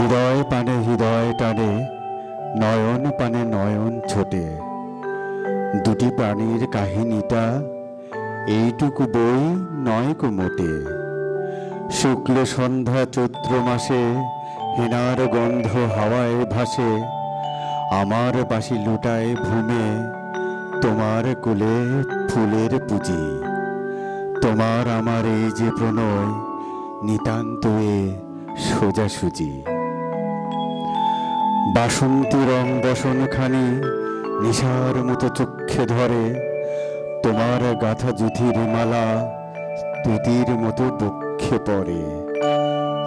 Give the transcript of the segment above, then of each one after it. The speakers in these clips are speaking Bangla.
হৃদয় পানে হৃদয় টানে, নয়ন পানে নয়ন ছোটে। দুটি প্রাণীর কাহিনীটা এইটুকু বই নয় মোটে। শুক্ল সন্ধ্যা চৈত্র মাসে হেনার গন্ধ হাওয়ায় ভাসে, আমার বাসি লুটায় ভূমে তোমার কোলে ফুলের পুঁজি। তোমার আমার এই যে প্রণয় নিতান্ত এ সোজাসুজি। বাসন্তী রং বসনখানি নিশার মতো চক্ষে ধরে। তোমার গাথা জুথির মালা তুতির মতো বক্ষে পড়ে।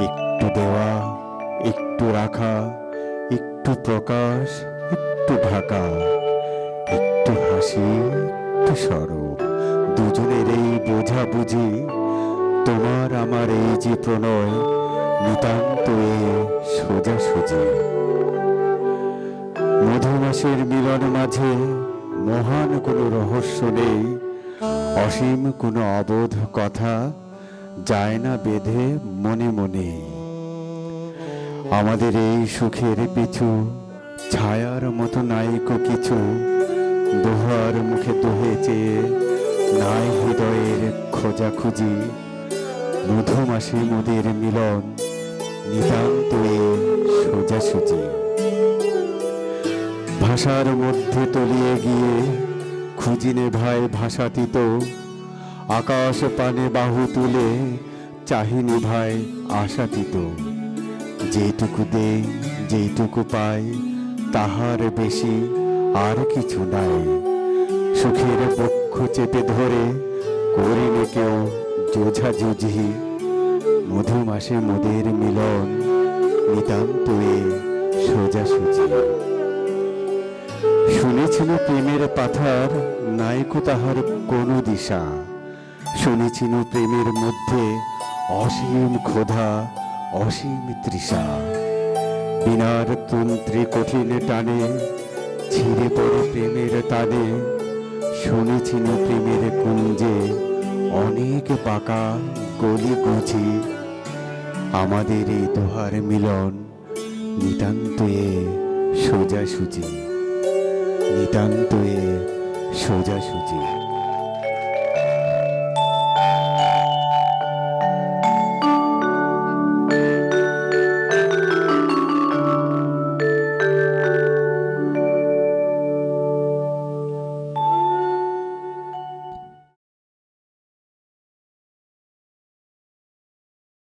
একটু দেওয়া, একটু রাখা, একটু প্রকাশ, একটু ঢাকা। একটু হাসি, একটু স্বরূপ। দুজনের এই বোঝা বুঝি তোমার আমার এই যে প্রণয় নিতান্ত সোজাসুজি। মধুমাসের মিলন মাঝে মহান কোনো রহস্য নেই। অসীম কোনো অবোধ কথা যায় না বেঁধে মনে মনে। আমাদের এই সুখের পিছু, ছায়ার মতো নাইকো কিছু, দোহার মুখে দোহে চেয়ে নাই হৃদয়ের খোঁজাখুঁজি। মধুমাসে মোদের মিলন নিতান্ত এ সোজাসুজি। ভাষার মধ্যে তলিয়ে গিয়ে খুঁজিনে ভাই ভাষাতীত, আকাশ পানে বাহু তুলে চাহিনি ভাই আশাতীত। যেটুকু দেই, যেইটুকু পাই, তাহার বেশি আর কিছু নাই। সুখের বক্ষ চেপে ধরে করিনি কেউ যোঝা জুঝি। মধুমাসে মোদের মিলন নিতান্ত এ সোজাসুজি। শুনেছিল প্রেমের পাথার, নায়কো তাহার কোনো দিশা। শুনেছিল প্রেমের মধ্যে অসীম ক্ষোধা, অসীম তৃষা। বিনার তন্ত্রে কঠিন টানে, ছিঁড়ে পড়ে প্রেমের তানে। শুনেছিল প্রেমের কুঞ্জে অনেক পাকা গলি গুছি। আমাদের এই দোহার মিলন নিতান্ত সোজাসুজি। নিতান্ত এ সোজাসুজি।